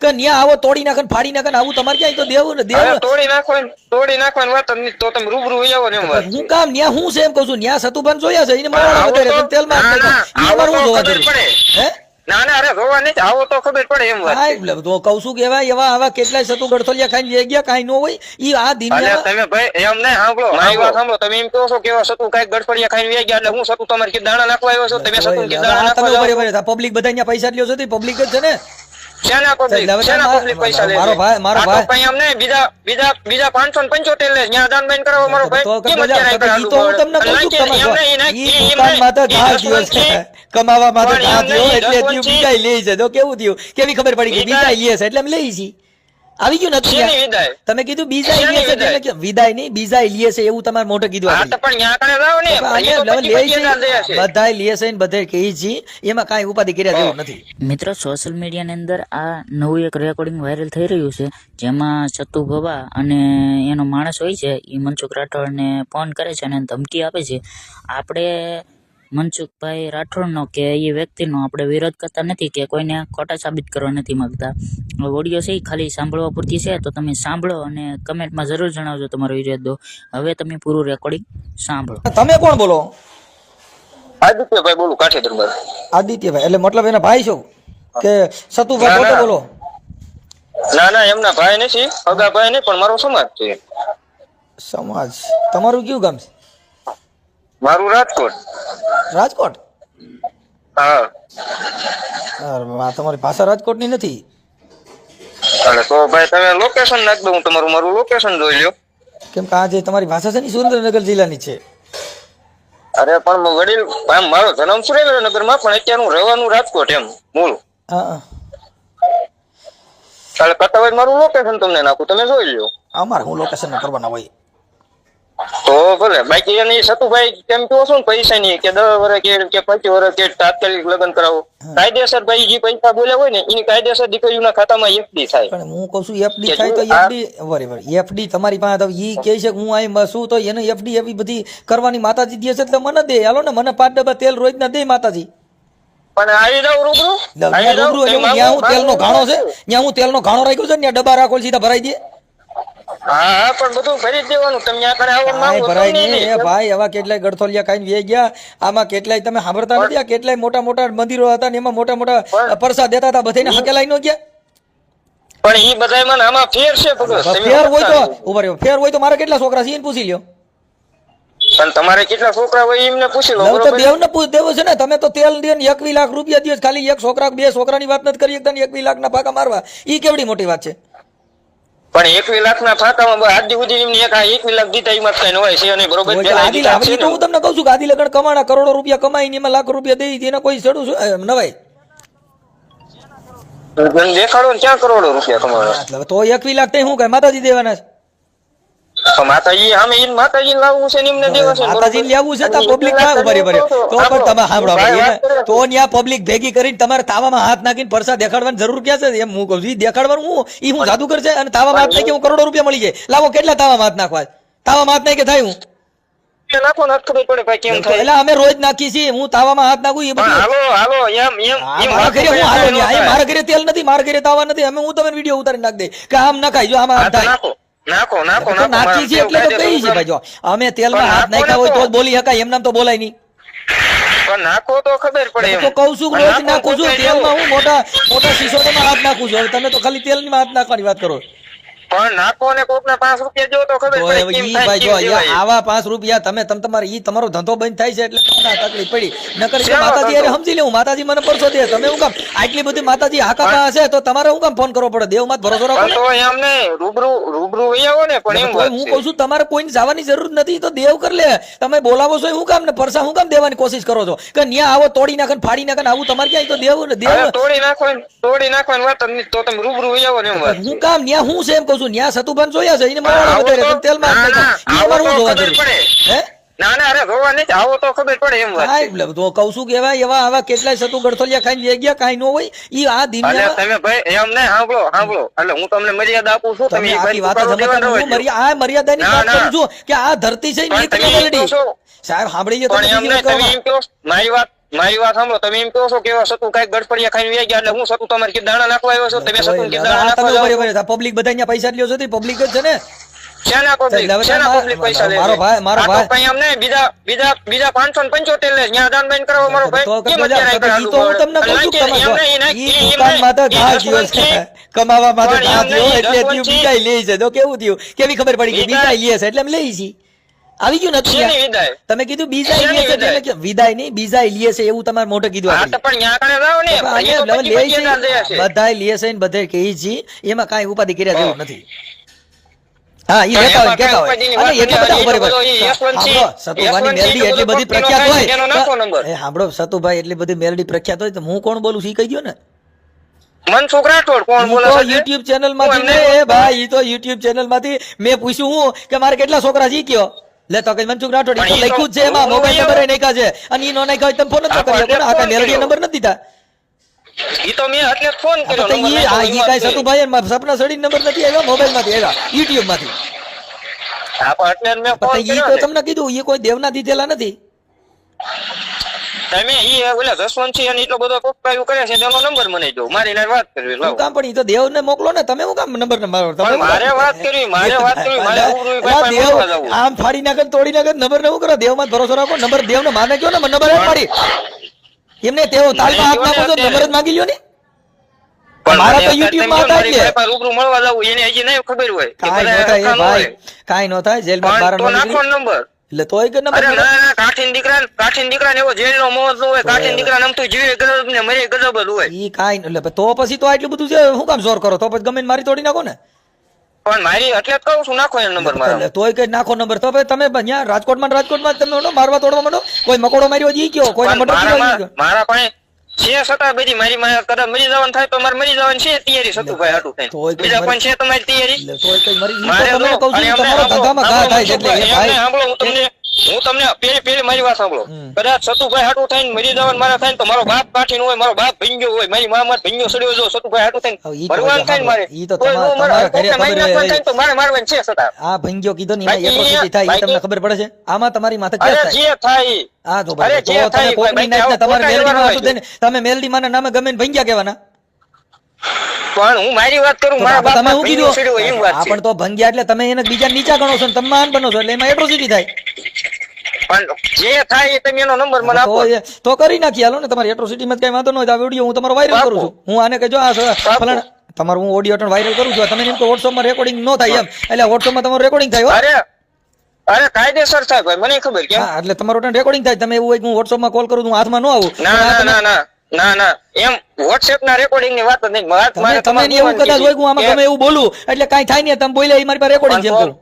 કે ન્યા આવો તોડી નાખે ફાડી નાખે આવું તમારે ક્યાંય? તો દેવું ને દેવું તોડી નાખવાની તોડી નાખવાનું વાત તો તમે રૂબરૂ વહી આવો ને એમ વાત. હું કામ ન્યા હું છે એમ કહું છું. ન્યા સતુભાન જોયા છે એને મારવા વધારે તો- ના, ના, ઈ અમારે આવું હું જોવા પડે. હે? ના ના અરે જોવા નહીં આવો તો ખબર પડે એમ વાત. હા એટલે તો કહું છું કે એવા એવા આવા કેટલાય સતુ ગડથોલિયા ખાઈને જઈ ગયા કાઈ ન હોય ઈ આ દિનના તમે ભાઈ એમ નહીં સાંભળો મારી વાત સાંભળો. તમે એમ કહો છો કે એવા સતુ કાઈ ગડફડિયા ખાઈને જઈ ગયા એટલે હું સતુ તમારે કે દાણા નાખવા આવ્યો છો? તમે સતુ કે દાણા નાખવા તમે બરાબર પબ્લિક બધા અહીંયા પૈસા લ્યો છો પબ્લિક જ છે ને? શેના public? શેના મારો- પૈસા લે મારો ભાઈ- મારો ભાઈ- કંઈ એમ બીજા બીજા બીજા પાંચસો ને પંચોતેર લે ત્યાં દાન બાન કરાવો મારો ભાઈ. કેમ અત્યારે તો હું તમને કહું છું કે એમ નહીં, તમારે એમ નહીં, ઈ દુકાનમાં તો ઈ ઘા છે છે. કમાવા માં તો પણ ઘા નહીં, એટલે બીજા તો કેવું થયું? કેવી ખબર પડી કે બીજા. છે એટલે અમે લઈ છી. આવી ગયું નથી તમે કીધું બીજા ઇલિયસ વિદાય? એટલે વિદાય નહીં બીજા ઇલિયસ એવું તમારે મોટો કીધું હા. તો પણ ન્યા ને ને બધે કહી છી એમાં કાંઈ ઉપાધિ કર્યા જેવું નથી. મિત્રો સોશિયલ મીડિયાની અંદર આ નવું એક રેકોર્ડિંગ વાયરલ થઈ રહ્યું છે જેમાં સત્તુ ભવા અને એનો માણસ હોય છે એ મનસુખ રાઠોડને ફોન કરે છે અને ધમકી આપે છે. આપણે મનસુખભાઈ રાઠોડનો કે એ વ્યક્તિનો આપણે વિરોધ કરતા નથી કે કોઈને ખોટા સાબિત કરવા નથી માગતા. ઓડિયો છે એ ખાલી સાંભળવા પૂરતી છે તો તમે સાંભળો અને કમેન્ટમાં જરૂર જણાવજો તમારો વિરોધ હવે તમે પૂરું રેકોર્ડિંગ સાંભળો. તમે કોણ બોલો? આદિત્યભાઈ બોલું કાઠી દરબાર આદિત્યભાઈ એટલે મતલબ એના ભાઈ છો? કે સતુભાઈ ના, બોલો? ના ના એમના ભાઈ નથી અગા ભાઈ નહીં પણ મારો સમાજ છે. સમાજ. તમારું કયું ગામ છે? મારું રાજકોટ. રાજકોટ? હા. તમારી ભાષા રાજકોટની નથી. અરે તો ભાઈ તમે લોકેશન નાખ હું તમારું મારું લોકેશન જોઈ લ્યો. કેમ કે આ જે તમારી ભાષા છે ને સુરેન્દ્રનગર જિલ્લાની છે. અરે પણ વડીલ મારો જન્મ સુરેન્દ્રનગરમાં પણ અત્યારે હું રહેવાનું રાજકોટ એમ મૂળ. હા કાલે એટલે કરતા મારું લોકેશન તમને નાખું તમે જોઈ લ્યો. અમારે હું લોકેશન કરવાના હોય. તો ભલે બાકી એની સતુભાઈ કેમ કહો છો ને પૈસા ની કે દસ વર્ષ કે કે પચીસ વર્ષ કે તાત્કાલિક લગ્ન કરાવો. કાયદેસર ભાઈ જે પૈસા બોલ્યા હોય ને એની કાયદેસર દીકરીઓના ખાતામાં એફડી થાય. પણ હું કહું છું એફડી થાય તો એફડી બરાબર એફડી તમારી પાસે તો ઈ કહે છે કે હું અહીં શું તો એને એફડી એવી બધી કરવાની માતાજી દે છે એટલે મને દે. હાલો ને મને પાંચ ડબ્બા તેલ રોજ ના દે માતાજી. પણ આવી જાવ રૂબરૂ. રૂબરૂ એટલે હું તેલનો ઘાણો છે ત્યાં હું તેલનો ઘાણો રાખ્યો છે ને ડબ્બા રાખો સીધા ભરાઈ દે. હા પણ બધું ભરી દેવાનું. તમે ત્યાં કણે આવો ને ભાઈ માંગો ભરાય નહીં એ ભાઈ એવા કેટલાય ગડથોલિયા ખાઈને વે ગયા. આમાં કેટલાય તમે સાંભળતા નથી આ કેટલાય મોટા મોટા મંદિરો હતા ને એમાં મોટા મોટા પરસાદ દેતા હતા બધાને હકેલાઈ નો ગયા? પણ ઈ બધાયમાં આમાં ફેર છે ભગત ફેર હોય તો રહ્યો. ફેર હોય તો મારે કેટલા છોકરા છે એને પૂછી લ્યો. પણ તમારે કેટલા છોકરા હોય એમને પૂછી લો તો દેવ ને પૂછ દેવું છે ને તમે તો તેલ દે ને એકવી લાખ રૂપિયા દિવસ ખાલી એક છોકરા બે છોકરાની વાત નથી કરી એકદમ એક એકવી લાખ ના પાકા મારવા. ઈ કેવડી મોટી વાત છે? પણ એકવી લાખ ના બ- આજ સુધી એમને એક એકવી લાખ દીધા એમાં કઈ ન હોય છે નહીં બરોબર તો. હું તમને કહું છું ગાદી લગન કમાણા કરોડો રૂપિયા કમાઈ ને એમાં લાખ રૂપિયા દઈ એને કોઈ ચડું છું નવાય. દેખાડો ને ક્યાં કરોડો રૂપિયા કમાવા તો એકવી લાખ તઈ શું કઈ માતાજી દેવાના છે. પણ માતાજી સામે ઈ માતાજી લાવવું છે ને દેવા છે માતાજી લેવું છે તો પબ્લિક ના ઊભા રહી તો પણ તમે સાંભળો એને તો ત્યાં પબ્લિક ભેગી કરીને તમારે તાવામાં હાથ નાખીને પરસા દેખાડવાની જરૂર ક્યાં છે? એમ હું કહું છું દેખાડવાનું હું ઈ હું જાદુગર છે અને તાવામાં હાથ નાખી હું કરોડો રૂપિયા મળી જાય. લાવો કેટલા તાવામાં હાથ નાખવા તાવામાં હાથ નાખી થાય હું? નાખો અમે રોજ નાખીએ છીએ હું તાવામાં હાથ નાખું એ બધું હાલો હાલો એમ એમ મારા ઘરે હું હાલો નહીં. મારા ઘરે તેલ નથી મારા ઘરે તાવા નથી અમે હું તમને વીડિયો ઉતારી નાખ દે કે આમ નખાય જો આમાં હાથ થાય. નાખો નાખો નાખો છે એટલે તો કહીએ છે ભાઈ જો અમે તેલમાં હાથ નાખ્યા હોય તો. બોલી શકાય એમ નામ તો બોલાય નહીં. પણ નાખો તો ખબર પડે તો કહું છું રોજ નાખું છું તેલમાં હું મોટા મોટા સિસોડામાં હાથ નાખું છું. હવે તમે તો ખાલી તેલમાં હાથ નાખવાની વાત કરો. પણ નાખો ને કોક ના પાંચ રૂપિયા જો તો ખબર પડે કેમ થાય, જો આવા પાંચ રૂપિયા તમે તમે તમારે ઈ તમારો ધંધો બંધ થાય છે એટલે તકલીફ પડી. નકર માતાજી અરે સમજી લેવું માતાજી મને પરસો દે. તમે હું કામ આટલી બધી માતાજી હાકા હશે તો તમારે હું કામ ફોન કરવો પડે? દેવમાં ભરોસો રાખો ને. તો એમ નહીં રૂબરૂ રૂબરૂ આવો ને પણ એમ હું. કહું છું તમારે કોઈને જવાની જરૂર નથી તો દેવ કરી લે. તમે બોલાવો છો હું કામ ને? પરસા હું કામ દેવાની કોશિશ કરો છો? કે ન્યા આવો તોડી નાખે ફાડી નાખે આવું તમારે ક્યાંય? તો દેવ દેવ તોડી નાખો તોડી નાખો વાત તો તમે રૂબરૂ આવો ને. હું કામ ન્યા હું છે એમ કહું છું ન્યા સતુભાન જોયા છે? એને મારવાના વધારે તો- તમે તેલમાં ના, જ ના, નાખ્યા. ઈ આવો અમારે તો હું જોવા ખબર હે? ના ના અરે ભગવાન નહીં આવો તો ખબર પડે એમ હા. એટલે તો કહું છું કે એવા એવા આવા કેટલાય સતુ ગડથોલિયા ખાઈને જઈ ગયા કાઈ ન હોય. ઈ આ દિનના તમે ભાઈ એમ નહીં સાંભળો સાંભળો. એટલે હું તમને મર્યાદા આપું છું તમે આખી વાત સમજતા હું મર્યા- આ મર્યાદાની ના, વાત કરું છું કે આ ધરતી છે. કહો છો. સાહેબ સાંભળી લો તમે એમ કહો મારી વાત મારી વાત સાંભળો તમે એમ કહો છો કે સતુ કઈ ગડપડિયા ખાઈને વ્યા ગયા એટલે હું સતુ તમારે કે દાણા નાખવા આવ્યો છો? તમે સતુ કે દાણા નાખવા જાઓ. પબ્લિક બધા અહીંયા પૈસા લ્યો છો તે પબ્લિક જ છે ને. શેના public? શેના તમારા- પૈસા લે મારો ભાઈ- મારો ભાઈ- કઈ એમ બીજા બીજા બીજા પાંચસો ને પંચોતેર દાન બેન કરાવો મારો ભાઈ. કેમ અત્યારે તો હું તમને કહું છું તમારે ઘા છે. ઘા એટલે લે છે. તો કેવું થયું? કેવી ખબર પડી કે બીજા લે છે? એટલે એમ લઈ છી. આવી ગયું નથી તમે કીધું બીજા ઇલિયસ એટલે વિદાય? નહીં બીજા ઇલિયસ એવું તમારે મોટો કીધું. પણ કણે જાઓ ને બધાય કહે એમાં કાંઈ ઉપાધિ કર્યા જેવું નથી. હા ઈ પણ હોય કહેતા હોય. અને એટલા બધા સતુભાઈની મેલડી એટલી બધી પ્રખ્યાત હોય. એ સાંભળો સતુભાઈ એટલી બધી મેલડી પ્રખ્યાત હોય તો હું કોણ બોલું? છું ઈ ને? મનસુખ રાઠોડ કોણ બોલે તો છે? યુટ્યુબ ચેનલમાંથી એ ભાઈ તો યુટ્યુબ ચેનલમાંથી મેં પૂછ્યું હું કે મારે કેટલા છોકરા કયો લે તો કઈ મનસુખ રાઠોડ તો લખ્યું છે એમાં મોબાઈલ નંબર નાખ્યા છે. અને ઈનો નો નાખ્યા તમે ફોન નતો ન હા, કરી. શકો આ કાંઈ ફોન નંબર નથી દીધા. ઈ તો મેં એટલે ફોન કર્યો તો ઈ આ ઈ ઈ સતુ ભાઈ. સપના સડી નંબર નથી આવ્યો મોબાઈલમાંથી આવ્યા યુટ્યુબમાંથી હા, પણ એટલે મેં ફોન પણ ઈ તો તમને કીધું ઈ કોઈ દેવના દીધેલા નથી. તમે ઈ ઓલા જસવંતસિંહ અને એટલો બધો કોકરાયું કરે છે તેનો નંબર મને જો મારી એને વાત કરવી લાવો. કામ પણ ઈ તો દેવને મોકલો ને તમે હું કામ નંબર ને મારો તમે મારે વાત કરવી મારે વાત કરવી મારે ઉભરું ભાઈ દેવ. આમ ફાડી નાખે ને તોડી નાખે નંબર ને હું કરો દેવમાં ભરોસો રાખો નંબર દેવને માને કયો ને નંબર એમ પાડી એમને તેઓ તાલમાં હાથ નાખો નંબર જ માંગી લ્યો ને મારા તો યુટ્યુબમાં હતા ને. પાસે રૂબરૂ મળવા જવું એને હજી નહીં ખબર હોય કાંઈ નો થાય હરખા ન. કાંઈ થાય જેલમાં બહાર પણ નો નંબર એટલે તોય કે નંબર કાઠીન દીકરા કાઠીન દીકરા ને એવો જેલનો મોહ ન હોય કાઠીન દીકરા નમતું જીવે ગજબ ને મરે ગજબ જ હોય. ઈ કાઈ એટલે તો પછી તો આટલું બધું છે શું કામ જોર કરો? તો પછી ગમે મારી તોડી નાખો ને. પણ મારી એટલે કહું છું નાખો એમ નંબર મારો એટલે તોય કઈ નાખો નંબર તો તમે અહીંયા રાજકોટમાં રાજકોટમાં તમે મારવા તોડવા માંડો? કોઈ મકોડો માર્યો જી કયો? કોઈ કયો. મારા પાસે છે છતાં બધી મારી માં કદાચ મરી જવાનું થાય તો મારે મરી જવાનું છે તૈયારી સતુભાઈ હાટું તોય થઈને બીજા પણ છે તમારી તૈયારી. મરી ભાઈ હું તમને હું તમને પેલી પેલી મારી વાત સાંભળો. કદાચ સતુભાઈ હાટું થઈને મરી જવાનું મારા થાય તો મારો બાપ કાઠી હોય મારો બાપ ભીંગ્યો હોય મારી મા માર ભીંગ્યો સડ્યો જો સતુભાઈ હાટું થઈને ઈ થાય મારે. તો મારે-. થાય મારવાનું છે સતા આ ભંગ્યો કીધો ને એટ્રોસિટી થાય એ તમને ખબર પડે છે? આમાં તમારી માથે અરે થાય? જે થાય. આ જો ભાઈ જે તમે થાય કોકની નાખને તમારે મેલડી માં હતું તમે મેલડી માં નામે ગમે ને ભંગ્યા કહેવાના. પણ હું મારી વાત કરું મારા બાપ તમે હોય કીધું આ પણ તો ભંગ્યા એટલે તમે એને બીજા નીચા ગણો છો ને તમે માન બનો છો એટલે એમાં એટ્રોસિટી થાય. જે થાય એ તમે એનો નંબર મને આપો. તો કરી નાખી હાલો ને તમારી એટ્રોસિટી માં કઈ વાંધો ન હોય આ વીડિયો હું તમારો વાયરલ કરું છું. હું આને કહેજો આ ફલાણ તમારું હું ઓડિયો વાયરલ કરું છું. તમે એમ વોટ્સઅપમાં રેકોર્ડિંગ ન થાય એમ. એટલે વોટ્સઅપમાં તમારું રેકોર્ડિંગ થાય અરે અરે કાયદેસર સાહેબ મને ખબર કે હા એટલે તમારું રેકોર્ડિંગ થાય. તમે એવું હોય હું માં કોલ કરું હું હાથમાં ન આવું. ના ના ના ના ના એમ વોટ્સએપ ના રેકોર્ડિંગની વાત નહીં. તમે એવું કદાચ હોય હું આમાં કે- એવું બોલું એટલે કઈ થાય નહીં તમે બોલે મારી પાસે રેકોર્ડિંગ કહું.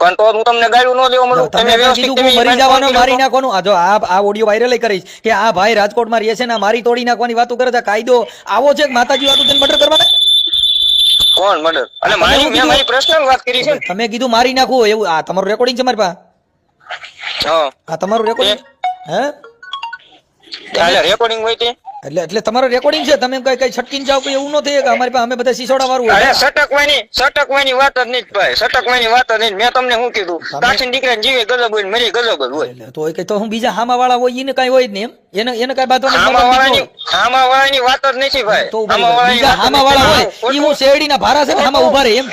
પણ તો હું તમને ગાળું ન દેવા મળું તમે વ્યવસ્થિત તમે મરી જવાનો મારી નાખવાનું. આ જો આ આ ઓડિયો વાયરલ કરીશ કે આ ભાઈ રાજકોટમાં રહે છે ને મારી તોડી નાખવાની વાતો કરે છે કાયદો આવો છે કે માતાજી વાતો તેને મર્ડર કરવાના? કોણ મર્ડર અને મારી મેં. મારી પર્સનલ વાત કરી છે. તમે કીધું મારી નાખવું એવું આ તમારું રેકોર્ડિંગ છે મારી પાસે? હા. આ તમારું રેકોર્ડિંગ હે? રેકોર્ડિંગ હોય તે? એટલે એટલે તમારો રેકોર્ડિંગ છે તમે કઈ કઈ છટકીને જાવ કોઈ એવું ન થાય કે અમારી પાસે અમે બધા સિસોડા વાળું અરે સટકવાની સટકવાની વાત જ નહીં ભાઈ સટકવાની વાત જ નહીં મેં તમને શું કીધું? તમે- દીકરા જીવે ગજબ હોય મરી ગજબ જ હોય. તો કઈ તો હું બીજા હામા વાળા હોય એને કઈ હોય જ નહીં એમ. એને એને કઈ બાંધવાનું હામા વાળાની હામા હોય. વાળાની વાત જ નથી ભાઈ. તો બીજા હામા વાળા હોય ઈ હું શેરડીના ભારા છે ને હામા ઊભા રહે એમ.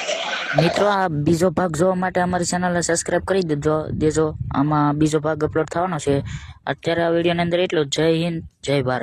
મિત્રો આ બીજો ભાગ જોવા માટે અમારી ચેનલને સબસ્ક્રાઇબ કરી દેજો દેજો. આમાં બીજો ભાગ અપલોડ થવાનો છે. અત્યારે આ વિડીયોની અંદર એટલું જય હિન્દ જય ભારત.